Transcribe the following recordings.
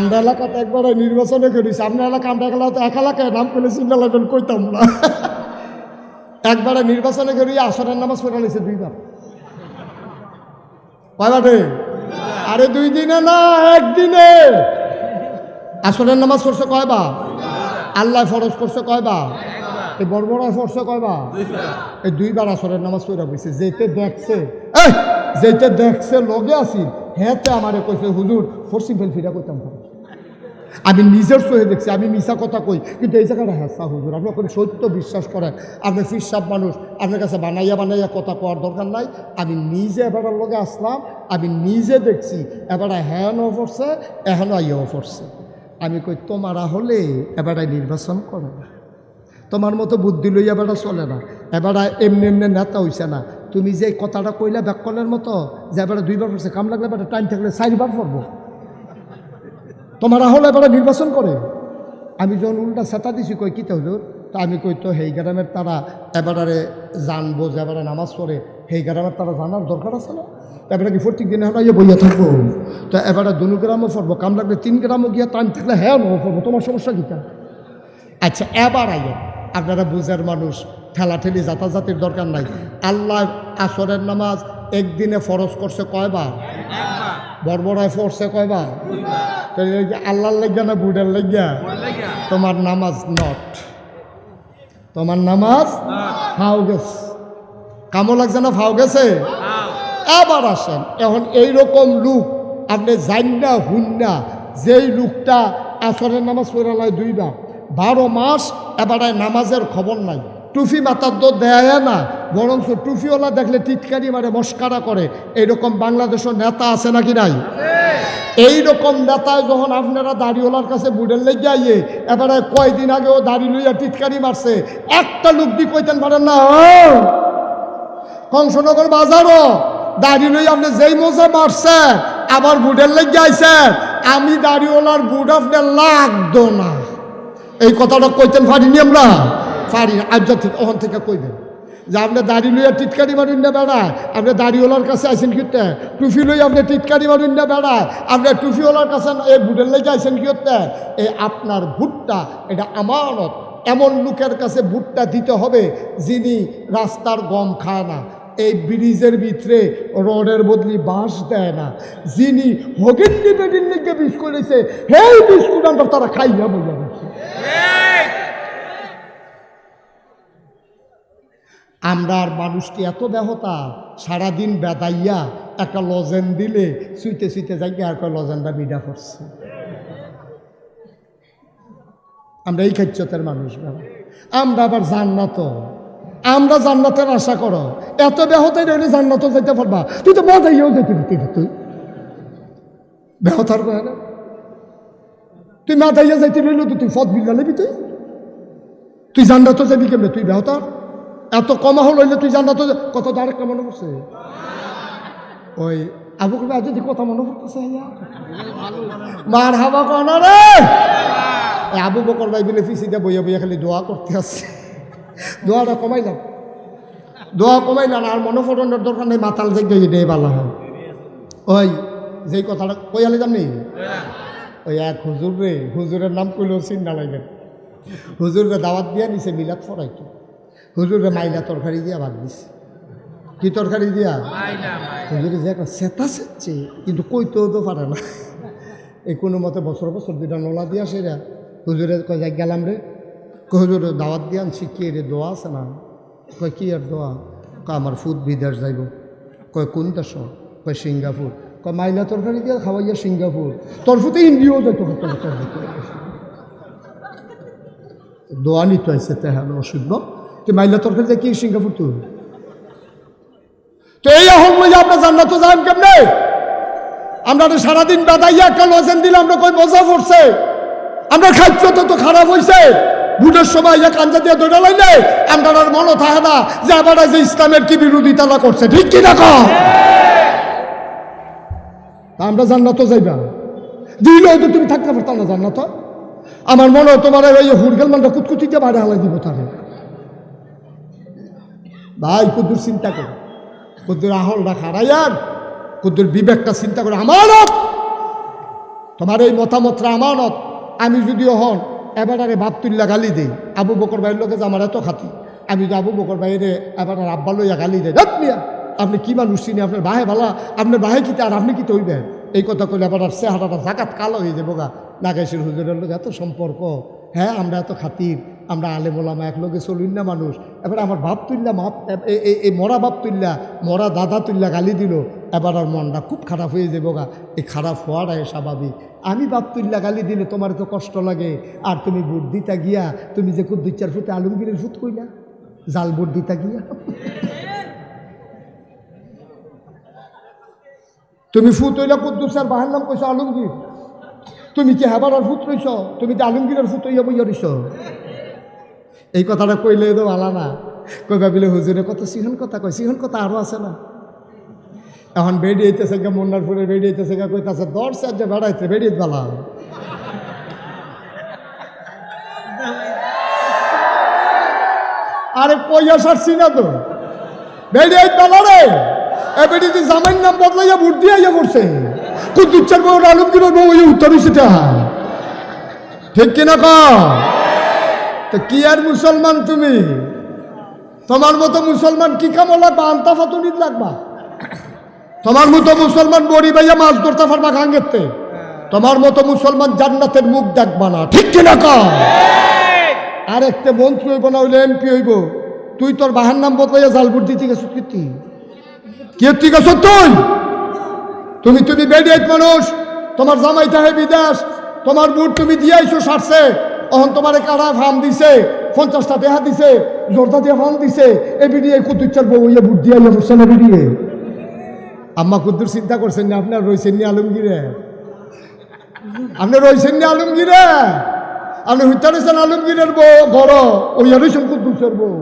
আমরা এলাকাতে একবার নির্বাচনে করিস আপনার এলাকা, আমরা এলাকা, এক এলাকায় নাম চিন্তা লাগবেন কইতাম না। একবারে নির্বাচনে করি, আসরের নামাজ পড়া লিছে দুইবার। কয়বারে আরে দুই দিনে না, একদিনে। আসরের নামাজ পড়ছে কয়বা আল্লাহ ফরজ করছে কয়বা এই বড় পড়ছে কয়বা এই দুইবার আসরের নামাজ পড়া বইছে যেতে দেখছে যেতে দেখছে, লগে আসি হেতে আমারে কইছে, হুজুর ফরসি ফেল ফিরা কইতাম পারি আমি নিজের সহে দেখছি, আমি মিশা কথা কই, কিন্তু এই জায়গাটা হ্যাঁ হুজুর। আপনি ওখানে সত্য বিশ্বাস করেন, আপনি ফিরসাব মানুষ, আপনার কাছে বানাইয়া বানাইয়া কথা কওয়ার দরকার নাই। আমি নিজে এবার লগে আসলাম, আমি নিজে দেখছি, এবার হ্যাঁ ন পড়ছে এখনও আইয়াও পড়ছে। আমি কই, তোমারা হলে এবারে নির্বাচন করে না। তোমার মতো বুদ্ধি লইয়া বেড়া চলে না। এবারে এমনি এমনি নেতা হইছে না। তুমি যে কথাটা কইলা ব্যাককলের মতো, যে এবারে দুইবার পড়ছে, কাম লাগলে এবারে টাইম থাকলে চারবার পড়ব। তোমার হলে এবারে নির্বাচন করে। আমি যখন উল্টা সেটা দিছি, কই, কী হুজুর? তা আমি কই, তো হেই গ্রামের তারা এবারে জানব যে এবারে নামাজ পড়ে, হেই গ্রামের তারা জানার দরকার আছে না? এবারে কি প্রত্যেক দিনে হলো ইয়ে বইয়া থাকব? তো এবারে দুনু গ্রামও পড়ব, কাম লাগলে তিন গ্রামও গিয়া টাইম থাকলে হ্যাঁ নো পড়ব, তোমার সমস্যা কীটা আচ্ছা এবার আইয়ে আপনারা বুঝার মানুষ, ঠেলাঠেলি যাতাযাতির দরকার নাই। আল্লাহ আসরের নামাজ একদিনে ফরজ করছে কয়বার? বড়বড়ায় পড়ছে কয়বার? তো এই যে আল্লাহর লেগা না বুড়ের লেগা তোমার নামাজ নট তোমার নামাজ ফাও গেছে। কামো লাগছে না ফাও গেছে? আবার আসেন। এখন এইরকম লোক আপনি জান্না হুন্না যেই লোকটা আসরের নামাজ পড়ে লয় দুইবার বারো মাস এবারে নামাজের খবর নাই। টুফি মাথার তো দেয় না। বরঞ্চ টুফিওয়ালা দেখলে টিটকারি মারে মস্কারা করে। এইরকম বাংলাদেশের নেতা আছে নাকি নাই? এই রকম নেতায় যখন আপনারা দাড়িওয়ালার কাছে বুড়ের লেগে আইয়ে এবারে কয়দিন আগেও দাড়ি লইয়া টিটকারি মারছে। একটা লোক দি কইতেন পারেন না "ও, কংসনগর বাজারও দাড়ি লই আপনি যেই মোজা মারছে আবার বুড়ের লেগে আইছে। আমি দাড়িওয়ালার বুড় আপনার লাগতো না। এই কথাটা কইতেন পারিনি আমরা। পারি আজ থেকে ওখান থেকে কইবেন। যে আপনি দাড়ি লইয়া টিটকারি মারুন না বেড়ায় আপনি দাড়িওয়ালার কাছে আইসেন কিতে টুফি লই আপনি টিটকারি মারুন না বেড়ায় আপনি টুফিওয়ালার কাছে এই বুড়ের লেগে আইসেন কিতে এই আপনার ভুট্টা, এটা আমানত। এমন লোকের কাছে ভুট্টা দিতে হবে যিনি রাস্তার গম খায় না। এই ব্রিজের ভিতরে রডের বদলি বাঁশ দেয় না। যিনি হগিন্নি বেডিন্নিকে বিস্কুট করেছে হেই বিস্কুট আমরা তারা খাইয়া বইয়া আমরা আর মানুষটি এত ব্যাহতা সারাদিন বেদাইয়া একটা লজেন দিলে সুইতে সুইতে যাই, আর কয় লজেনটা মিডা করছে। আমরা এই খাচ্যতের মানুষ বাবা। আমরা আবার জান্নাত। আমরা জান্নাতের আশা করো। এত ব্যাহতাই রইলে জান্নাতও যেতে পারবা। তুই তো মজাইয়াও যেতে পারতি তুই। ব্যাহতার কয় না? তুই মাথাইয়া যাইতে রইল তো তুই বিল্লা নেবি তুই? তুই জান্নাতও যাবি কেমনে? তুই ব্যাহতার এত কমা হল, হইলে তুই জান্নাতও যা- কত আরেকটা মনে পড়ছে। ওই আবু কবি যদি কথা মনে ইয়া। মার হাবা কনা আবু বকর ভাই বিলে ফিসিতে বইয়া বইয়া খালি দোয়া করতে আসছে। দোয়াটা কমাই কমাইলাম দোয়া কমাইলাম আর মনোফটনের দরকার নেই, মাতাল জায়গা এটাই ভালো হয়। ওই, যেই কথাটা কইয়ালে জানি ওই এক হুজুর রে, হুজুরের নাম কইলেও চিন্তা লাগবে হুজুরকে দাওয়াত দিয়া নিছে, মিলাদ ফরাইতো। হুজুরকে মাইলা তরকারি দিয়া ভাত দিছে। কি তরকারি দিয়া? হুজুরে যে একটা সেতা সেচ্ছে কিন্তু কইতেও তো পারে না। এই কোনো মতে বছর বছর দুটা নলা দিয়া সেরা। হুজুরে কয় যাই গেলাম রে। হুজুর দাওয়াত দিয়ে আনছি। কে রে দোয়া আছে না? কয় কি আর দোয়া? কয় আমার ফুড বিদেশ যাইব। কয় কোন দেশ? কয় সিঙ্গাপুর। কয় মাইলা তরকারি দিয়া খাওয়াইয়া সিঙ্গাপুর। তোর ফুতে ইন্ডিয়াও যাইতো তোর দোয়া নিতে আইসে তেহানো অসুবিধ তুই মাইলা তরকারি দিয়ে কি সিঙ্গাপুর তুই। তো এই আহল লইয়া আমরা জান্নাত যান কেমনে? আমরা সারাদিন বেদাইয়া একটা লজেন দিলে আমরা কই মজা পড়ছে আমরা খাদ্য তো তো খারাপ হইছে। ভোটের সময় ইয়া কাঞ্জা দিয়ে দৌড়া লাইলে আমরা আর মনে থাকে না যে আবার যে ইসলামের কি বিরোধিতা করছে, ঠিক কি না আমরা জান্নাত যাইবা। দিলেও তো তুমি থাকতে পারতাম না জান্নাত। আমার মনে হয় তোমার ওই হুরগেল মানটা কুতকুতিতে বাইরে হালাই দিব তারে। ভাই কুদ্দুর চিন্তা করো। কুদ্দুর আহলটা খারাইয়ার কুদ্দুর বিবেকটা চিন্তা করে, আমানত। তোমার এই মতামতরা আমানত। আমি যদিও হন এবার আরে বাপ তুল্লা গালি দেই। আবু বকর ভাইয়ের লোকে যে আমার এত খাতি। আমি যদি আবু বকর ভাইয়ের এবার আব্বা লইয়া গালি দেয় "ধ্যাৎ মিয়া, আপনি কি মানুষ চিনি? আপনার বাহে ভালা আপনার বাহে কিতে আর আপনি কি তৈবেন? এই কথা কইলে আবার আর চেহারাটা জাকাত কালো হয়ে যাব গা নাগেশের হুজুরের লোক এত সম্পর্ক। হ্যাঁ আমরা এত খাতির। আমরা আলে মোলামা এক লোকে চলুন না মানুষ। এবার আমার বাপ তুল্লা মাপ এই মরা বাপ তুল্লা, মরা দাদা তুল্লা গালি দিল। এবার আর মনটা খুব খারাপ হয়ে যাব গা। এই খারাপ হওয়াটাই স্বাভাবিক। আমি বাপ তুল্লা গালি দিলে তোমার তো কষ্ট লাগে। আর তুমি বুট গিয়া, তুমি যে খুব দুই চার ফুটে আলমগীরের ফুট কইলা, জাল বুট গিয়া। তুমি ফুট হইলা কুদ্দুসের বাহার নাম কইছো আলমগীর। তুমি কি হেবার আর ফুট রইছ? তুমি কি আলমগীরের ফুট হইয়া বইয়া রইছ? এই কথাটা কইলে তো ভালা না। কই ভাবিলে, হুজুরে, কত সিহন কথা কয়? সিহন কথা আরও আছে না? এখন বেডি হইতেছে গা মন্নার ফুলে বেডি হইতেছে গা, কইতাছে দশ চার যে বেড়াইতে বেডিয়ে বালা আরে কইয়া সারছি না তো। বেডিয়ে বালা রে। এ বেডি তুই জামাইন নাম বদলাইয়া ভোট দিয়ে আইয়া পড়ছে। কুদ্দুচ্চার বউ আলমগীর বউ উত্তর সেটা ঠিক কিনা কর তো কি আর মুসলমান তুমি? তোমার মতো মুসলমান কি কামো লাগবা আলতা ফাতুনিত লাগবা? তোমার মতো মুসলমান বড়ি ভাইয়া মাছ ধরতে পারবা গাঙ্গেতে তোমার মতো মুসলমান জান্নাতের মুখ দেখবা না। ঠিক কিনা আর একটা মন্ত্রী হইব না, হইলে এমপি হইব। তুই তোর বাহার নাম বদলাইয়া জালবুট দিতে গেছ কীর্তি কীর্তি গেছ তুই তুমি তুমি বেডিয়েট মানুষ, তোমার জামাই তাহে বিদেশ, তোমার বুট তুমি দিয়াইছো সারছে। অহন তোমার কারা ফার্ম দিছে? পঞ্চাশটা দেহা দিছে জোরদা দিয়ে ফার্ম দিছে, এ বিডিয়ে কুতুচ্চার বউ ইয়ে বুট দিয়া ইয়ে বসছে না আম্মা কুদ্দুর চিন্তা করছেন না, আপনার রয়েছেন নি আলমগীরে? আপনি রয়েছেন নি আলমগীরে? আপনি হইতে রয়েছেন আলমগীরের বউ, ঘর, ওই রয়েছেন কুদ্দুসের বউ।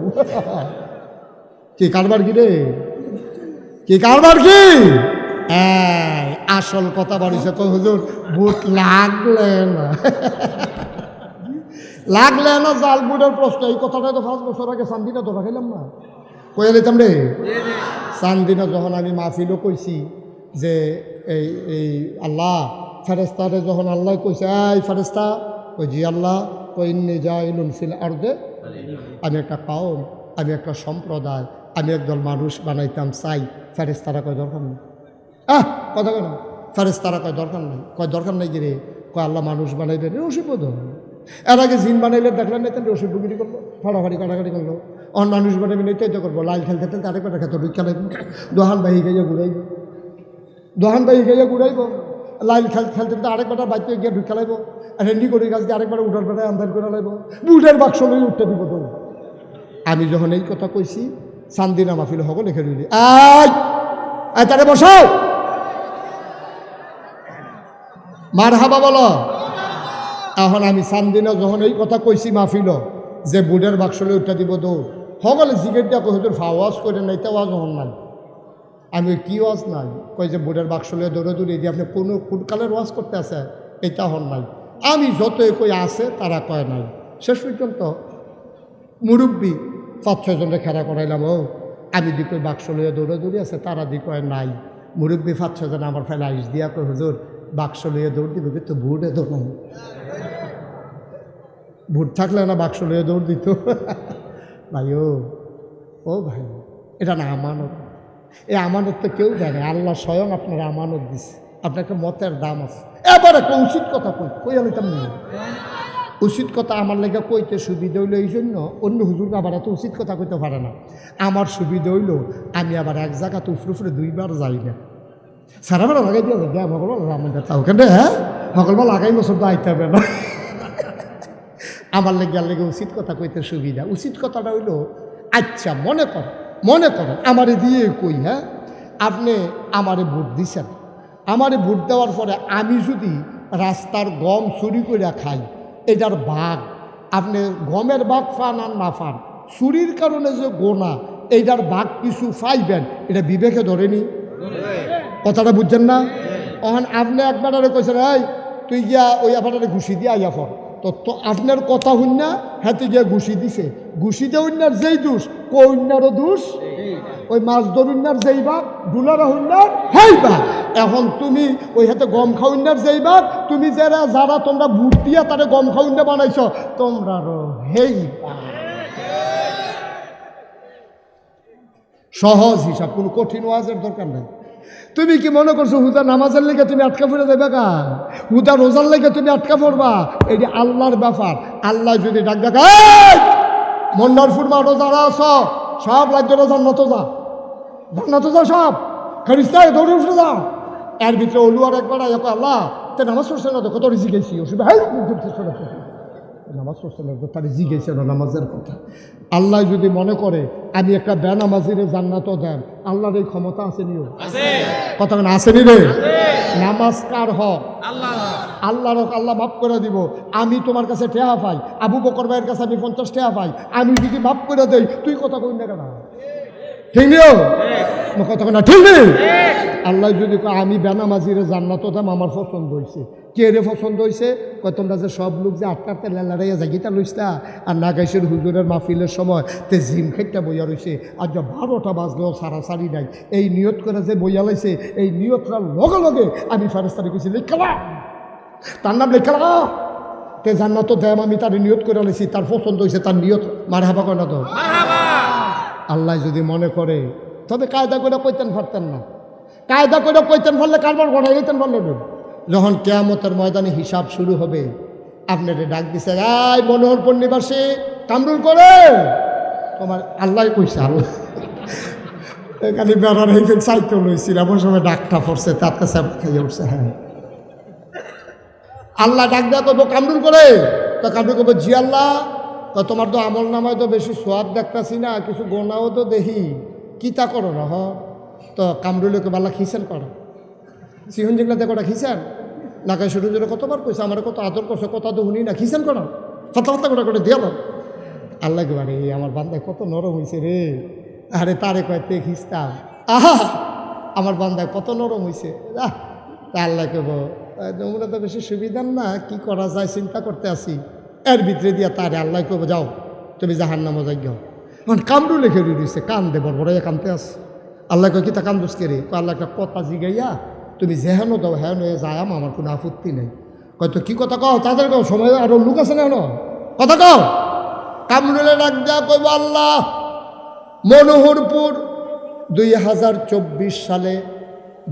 কি কারবার কি রে? কি কারবার কি? আসল কথা বাড়িছে তো হুজুর, ভূত লাগলে না। লাগলে না জাল বুটের প্রশ্ন, এই কথাটা তো পাঁচ বছর আগে শান্তিটা ধরা খাইলাম না। কয়ে দিতাম রে চান্দিনা যখন আমি মাহফিলও কইছি যে এই এই আল্লাহ ফেরেস্তারে যখন আল্লাহ কইছে, এই ফেরেস্তা ওই জি আল্লাহ, কই যা ইলুন ফিল আর্দে? আমি একটা কাউম আমি একটা সম্প্রদায়, আমি একদল মানুষ বানাইতাম, চাই ফেরেস্তারা কয় দরকার নেই। আহ, কথা কেন ফেরেস্তারা কয় দরকার নেই। কয় দরকার নেই গিরে কয় আল্লাহ মানুষ বানাইবেন রসিবদ এর আগে জিন বানাইলে দেখলেন না, তাহলে রসিদ বুগিরি করল ফাড়াফাড়ি কাটাকাটি করল। অন মানুষ বানাবেন এটাই তো করব। লাল খেলতে খেলতে আরেকবার খেতে ঢুকা লাগবে দোহান বাহি গিয়ে ঘুরাইব। দোহান বাহি গিয়ে ঘুরাইব। লাইল খেল, খেলতে আরেকবার বাইতে গিয়ে ঢুকা লাগবো আর হেন্ডি করে গাছ দিয়ে আরেকবার উঠার বেড়ায় আন্দার করে লাগবো বুটের বাক্স লই উঠতে দিব তো। আমি যখন এই কথা কইছি চান্দিনা মাহফিল হক লিখে দিলি আয়! আয় তারে বসাও! মার হাবা বলো। এখন আমি চান্দিনা যখন এই কথা কইছি মাহফিল যে বুডের বাক্সলে উঠা দিব দৌড় সকলে জিগেট দিয়া কই তোর ফাওয়াজ করে নাই তে ওয়াজ হন নাই। আমি কি ওয়াজ নাই? কই যে বুডের বাক্সলে দৌড়ে দৌড়ে দিয়ে আপনি কোনো কোনকালের ওয়াজ করতে আছে এটা হন নাই। আমি যতই কই আছে তারা কয় নাই। শেষ পর্যন্ত মুরব্বী পাঁচ ছজনকে খেলা করাইলাম ও আমি দি কই বাক্স লইয়া দৌড়ে দৌড়ে আছে তারা দি কয় নাই। মুরব্বী পাঁচ ছজন আমার ফেলে আইস দিয়া কই হুজুর বাক্স লইয়া দৌড় দিবে, কিন্তু ভুটে দৌড় নাই ভোট থাকলে না বাক্স লইয়া দৌড় দিত। ভাই, ও ও ভাই, এটা না আমানত। এই আমানত তো কেউ জানে আল্লাহ স্বয়ং আপনার আমানত দিছে। আপনাকে মতের দাম আছে। এবার একটা উচিত কথা কই কই আমি তেমনি উচিত কথা আমার লেগে কইতে সুবিধা হইল এই জন্য, অন্য হুজুর আবার এত উচিত কথা কইতে পারে না। আমার সুবিধা হইল, আমি আবার এক জায়গাতে উফরে উফরে দুইবার যাই না। সারাবার লাগাই দিয়ে দেয় আমার কথা ওখানে হ্যাঁ ভগবান লাগাই বছর তো আইতে হবে না আমার লেগে আর লেগে উচিত কথা কইতে সুবিধা। উচিত কথাটা হইল আচ্ছা মনে কর মনে করেন আমারে দিয়ে কই হ্যাঁ আপনি আমারে ভোট দিছেন। আমারে ভোট দেওয়ার পরে আমি যদি রাস্তার গম চুরি করে খাই, এটার ভাগ আপনি গমের ভাগ ফান আর না ফান, চুরির কারণে যে গোনা এইটার ভাগ কিছু পাইবেন, এটা বিবেকে ধরেনি? কথাটা বুঝছেন না? তখন আপনি একবার কইছেন, এই, তুই গিয়া ওই আপনারে ঘুষি দিয়ে আইয়া ফর তো তো আপনার কথা হইনা হাতে গিয়ে ঘুষি দিছে। ঘুষি দিয়ে উন্নার যেই দোষ কন্যারও দোষ, ওই মাছ ধরুন্নার যেই বাপ ডুলার হইনার হেই বাপ এখন তুমি ওই হাতে গম খাউন্নার যেই বাপ তুমি যারা যারা তোমরা বুট দিয়া তারে গম খাউন্না বানাইছ তোমরা হেই বাপ সহজ হিসাব, কোনো কঠিন ওয়াজের দরকার নাই। তুমি কি মনে করছ হুদা নামাজের লেগে তুমি আটকা পড়ে দেবে কা হুদা রোজার লেগে তুমি আটকা পড়বা? এটি আল্লাহর ব্যাপার। আল্লাহ যদি ডাক ডাক মন্নার ফুটবা রোজারা আস সব রাজ্য রোজার মতো যা জান্নাত যা সব খারিস্তায় দৌড়ে উঠে যা এর ভিতরে অলুয়ার একবার আল্লাহ, তে নামাজ পড়ছে না তো, কত রিজি গেছি অসুবিধা হ্যাঁ? নামাজ পড়ছে না, তার জিজ্ঞেসে না নামাজের কথা। আল্লাহ যদি মনে করে, আমি একটা বেনামাজিরে জান্নাতও দেন, আল্লাহর এই ক্ষমতা আছে নিও কথা না আসেনি রে? নামাজ কার হক? আল্লাহর হক আল্লাহ মাফ করে দিব। আমি তোমার কাছে টেহা পাই, আবু বকর ভাইয়ের কাছে আমি পঞ্চাশ টেহা পাই। আমি যদি মাফ করে দেই, তুই কথা কই না কেন? ঠিক নিও কথা না, ঠিক নেই আল্লাহ যদি আমি বেনামাজিরে জান্নাত দাম, আমার পছন্দ হয়েছে কে রে পছন্দ হয়েছে কয় তোমরা যে সব লোক যে আটকাতে লেলারাইয়া জাগিতা লইস্তা আর নাগাইশের হুজুরের মাহফিলের সময় তে জিম খাইটা বইয়া রয়েছে আর যে বারোটা বাজলেও সারাসারি নাই। এই নিয়ত করে যে বইয়া লাইছে এই নিয়তটার লগে লগে আমি ফারেস্তারি কইছি লেখালা তার নাম লেখালা তে জান্নাত দেম আমি তার নিয়ত করে লাইছি তার পছন্দ হয়েছে তার নিয়ত। মার হাবা কয় না তো আল্লাহ যদি মনে করে তবে কায়দা করে কইতেন পারতেন না। কায়দা করে কইতেন পারলে কারবার গড়াই দিতেন পারলে না। যখন কেয়ামতের ময়দানে হিসাব শুরু হবে, আপনারে ডাক দিছে আয় মনোহরপুর নিবাসী কামরুল করে তোমার আল্লাহ কইছে, আল্লাহ। এখানে বেড়ার হেফেন সাইকেল লইছিল এমন সময় ডাকটা পড়ছে, তার কাছে খাইয়ে উঠছে হ্যাঁ। আল্লাহ ডাক দেওয়া করব কামরুল করে! তো কামরুল করব জি আল্লাহ। তো তোমার তো আমল নামায় তো বেশি সোয়াব দেখতাছি না, কিছু গোনাও তো দেখি। কি তা করো না হ তো কামরুলকে বাল্লা খিসেন করো। সিহন দেখো ওটা খিসেন? নাকায় শুরু জোরে কতবার কইছে, আমার কত আদর করছে, কত তো শুনি না, খিসেন করো ফাতা ফাতা করে করে আল্লাহ বাড়ি আমার বান্দায় কত নরম হয়েছে রে। আরে, তারে কয়তে খিস্তাম আহা, আমার বান্দায় কত নরম হয়েছে আহ, তা আল্লাহ কেব তোমরা তো বেশি সুবিধার না, কি করা যায় চিন্তা করতে আসি এর ভিতরে দিয়া তারে আল্লাহ কেব যাও, তুমি জাহান নামো যাও মানে কামড়ু লেখে দিয়েছে কান দে বড় বড় কানতে আস। আল্লাহ কয়, কি তা কান্দুস কে রে? কয়, আল্লাহ কথা জিগাইয়া তুমি যেহেন দাও হেন হয়ে যায় আমার কোনো আপত্তি নেই। কয়, তো কি কথা কও? তাদের কও, সময় আরও লোক আছে না? কথা কও? কামরুলে ডাক দেয়া কইব, আল্লাহ, মনোহরপুর দুই হাজার চব্বিশ সালে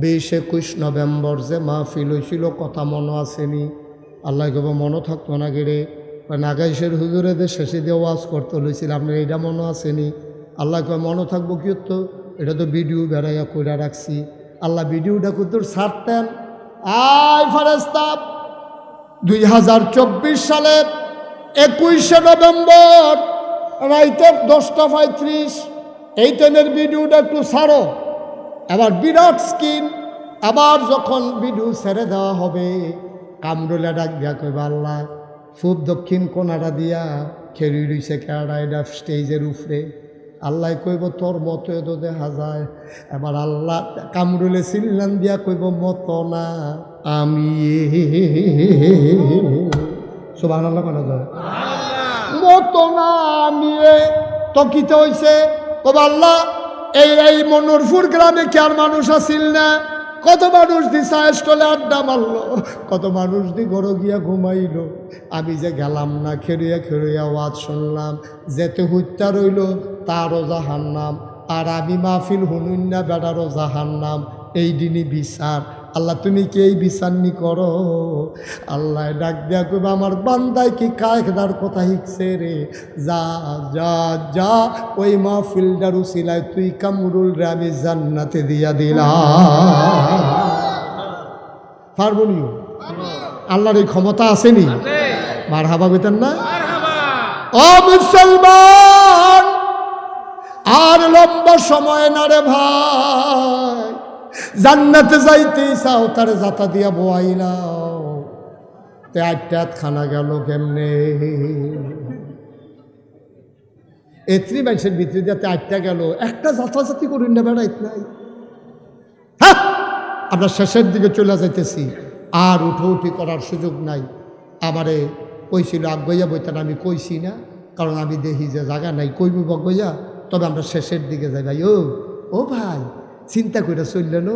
বিশ একুশ নভেম্বর যে মাহফিল হয়েছিল কথা মনে আসেনি। আল্লাহ কব মনে থাকতো না গেড়ে নাগাইশের হুজুরে যে শেষে দিয়ে ওয়াজ করতে লইছিল, আপনার এইটা মনে আসেনি। আল্লাহ কয় মনে থাকব কি তো? এটা তো ভিডিও বেড়াইয়া কইরা রাখছি। আল্লাহ ভিডিওটা কুতুর ছাড়তেন আয় ফারেস্তাব দুই হাজার চব্বিশ সালের একুশে নভেম্বর, রাইতের দশটা পঁয়ত্রিশ। এই ট্রেনের ভিডিওটা একটু ছাড়ো আবার বিরাট স্কিন। আবার যখন ভিডিও ছেড়ে দেওয়া হবে, কামরুলে ডাক দিয়া কইবা, আল্লাহ খুব দক্ষিণ কোনাটা দিয়া খেরি রইছে কেয়ারা এটা স্টেজের উপরে। আল্লাহ কইব তোর মতো এত দেখা যায় এবার আল্লাহ কামরুলে সিল্লান দিয়া কইব মতো না আমি সুবাহ আল্লাহ কেন যায়। মতো না আমি তকিতে হইছে? কব আল্লাহ এই এই মনোরপুর গ্রামে কি আর মানুষ আসিল না? কত মানুষ দি সায়েস করলে আড্ডা মারলো, কত মানুষ দি গড় গিয়া ঘুমাইলো। আমি যে গেলাম না খেরিয়া খেরিয়া ওয়াজ শুনলাম, যেতে হুত্যা রইল তারও জাহান নাম আর আমি মাহফিল হুনুন না বেড়ারও জাহান নাম এই দিনই বিচার। আল্লাহ তুমি কি এই বিচার নি করো? আল্লাহ ডাক দিয়া কইবা আমার বান্দায় কি কায়দার কথা শিখছে রে? যা যা যা ওই মাহফিলটার উসিলায় তুই কামরুল রে আমি জান্নাতে দিয়া দিলাম। পারবনিও আল্লাহর এই ক্ষমতা আসেনি মার হাবা বেতেন না? ও মুসলমান আর লম্বা সময় না রে ভাই। জান্নাতে যাইতে চাও, তার যাতা দিয়া বোয়াইলাও তে আটটা খানা গেল কেমনে? এত্রি মানুষের ভিতরে যাতে আটটা গেল। একটা যাতাযাতি করি না, বেড়াইত নাই। আমরা শেষের দিকে চলে যাইতেছি। আর উঠো উঠি করার সুযোগ নাই। আমারে কইছিল আগুইয়া বইতেন আমি কইছি না, কারণ আমি দেখি যে জায়গা নাই, কইব বগইয়া তবে আমরা শেষের দিকে যাই ভাই। ও ও ভাই চিন্তা করে চললেন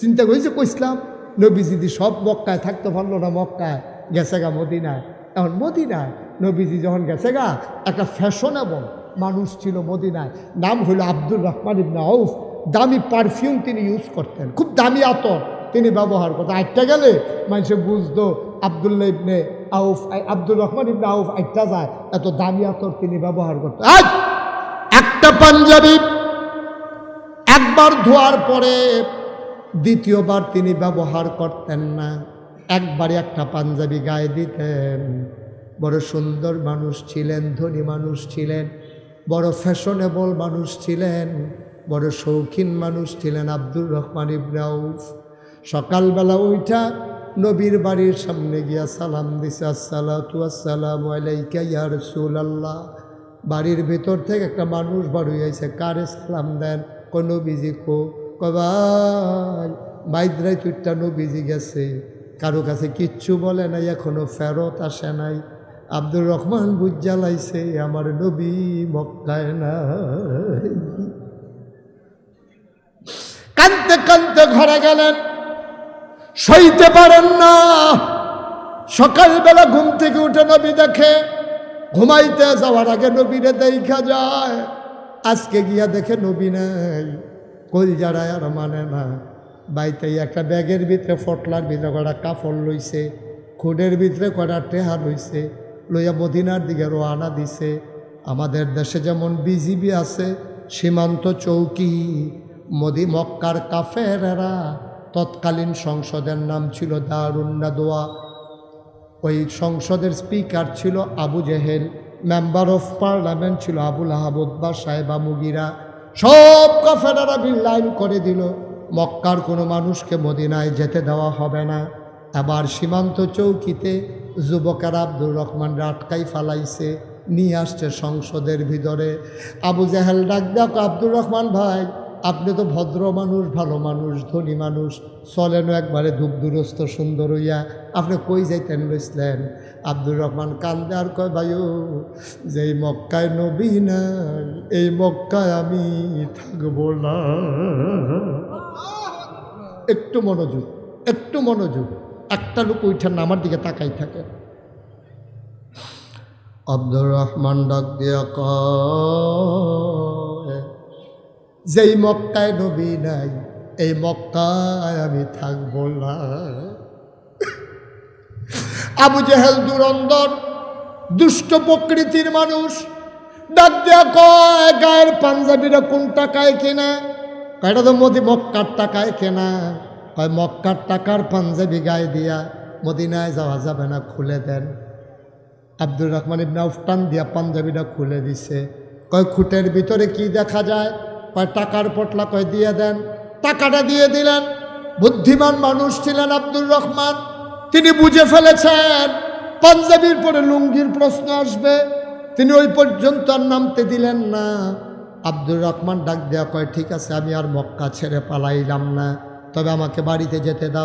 চিন্তা করেছে কইসলাম নবীজিদি সব মক্কায় থাকতে পারল না মক্কায় গেছে গা মদিনায়। এখন মদিনায় নবীজি যখন গেছে গা, একটা ফ্যাশনেবল মানুষ ছিল মদিনায়। নাম হলো আব্দুর রহমান ইবনে আউফ। দামি পারফিউম তিনি ইউজ করতেন। খুব দামি আতর তিনি ব্যবহার করতেন। আটটা গেলে মানুষে বুঝতো, আবদুল্লাহ ইবনে আউফ আব্দুর রহমান ইবনে আউফ আটটা যায়। এত দামি আতর তিনি ব্যবহার করতেন। একটা পাঞ্জাবি একবার ধোয়ার পরে দ্বিতীয়বার তিনি ব্যবহার করতেন না। একবারে একটা পাঞ্জাবি গায়ে দিতেন। বড় সুন্দর মানুষ ছিলেন, ধনী মানুষ ছিলেন, বড় ফ্যাশনেবল মানুষ ছিলেন, বড় শৌখিন মানুষ ছিলেন আব্দুর রহমান ইবরাউফ সকালবেলা ওইটা নবীর বাড়ির সামনে গিয়া সালাম দিছে, আসসালাতু আসসালামু আলাইকা ইয়া রাসূলুল্লাহ। বাড়ির ভেতর থেকে একটা মানুষ বার হইয়াছে কারে সালাম দেন? কোন নবীজি কো। কবাই মাইদ্রাই তুইটা নবীজি গেছে। কারও কাছে কিচ্ছু বলে নাই, এখনও ফেরত আসে নাই। আব্দুর রহমান বুজ্জালাইছে আমার নবী মক্কায় না কানতে কানতে ঘরে গেলেন। সইতে পারেন না। সকালবেলা ঘুম থেকে উঠে নবী দেখে, ঘুমাইতে যাওয়ার আগে নবীরে দেখা যায়। আজকে গিয়া দেখে নবী নাই। কল যারা আর মানে না। বাইতে একটা ব্যাগের ভিতরে ফটলার ভিতরে কটা কাপড় লইছে খুডের ভিতরে কটা টেহা লইছে, লইয়া মদিনার দিকে রোয়ানা দিছে। আমাদের দেশে যেমন বিজিবি আছে, সীমান্ত চৌকি, মোদি মক্কার কাফেরেরা তৎকালীন সংসদের নাম ছিল দারুন্না দোয়া ওই সংসদের স্পিকার ছিল Abu Jahl. Member of parliament ছিল আবুল আহাবুদ্বা সাহেবা মুগিরা। সব কফেরারা লাইন করে দিল। মক্কার কোনো মানুষকে মদিনায় যেতে দেওয়া হবে না। আবার সীমান্ত চৌকিতে যুবকের আব্দুর রহমান আটকাই ফালাইছে, নিয়ে আসছে সংসদের ভিতরে। আবু জাহেল ডাক, দেখ আব্দুর রহমান ভাই আপনি তো ভদ্র মানুষ, ভালো মানুষ, ধনী মানুষ চলেনও একবারে দুগ্ধুরস্ত সুন্দর হইয়া। আপনি কই যাইতেন লইসলেন আব্দুর রহমান কান্দে আর কয়, ভাইও যে এই মক্কায় নবী নাই, এই মক্কায় আমি থাকব না। একটু মনোযোগ একটু মনোযোগ। একটা লোক ওইটার নামার দিকে তাকাই থাকে। আব্দুর রহমান ডাক দিয়া কয় যেই মক্কায় নবী নাই, এই মক্কায় আমি থাকব না। আবু জেহেল দুরন্দর, দুষ্ট প্রকৃতির মানুষ, ডাক দেয়া কয়, গায়ের পাঞ্জাবিরা কোন টাকায় কেনা? কয়টা তো মোদি, মক্কার টাকায় কেনা। হয় মক্কার টাকার পাঞ্জাবি গায়ে দিয়া মদিনায় যাওয়া যাবে না, খুলে দেন। আব্দুর রহমান ইবনে আউফ টান দিয়া পাঞ্জাবিটা খুলে দিছে। কয়, খুঁটের ভিতরে কি দেখা যায়? কয়, টাকার পটলা কয়, দিয়ে দেন। টাকাটা দিয়ে দিলেন। বুদ্ধিমান মানুষ ছিলেন আব্দুর রহমান। তিনি বুঝে ফেলেছেন, পাঞ্জাবির পরে লুঙ্গির প্রশ্ন আসবে। তিনি ওই পর্যন্ত আর নামতে দিলেন না। আব্দুর রহমান ডাক দেওয়া কয়, ঠিক আছে, আমি আর মক্কা ছেড়ে পালাইলাম না। তবে আমাকে বাড়িতে যেতে দাও।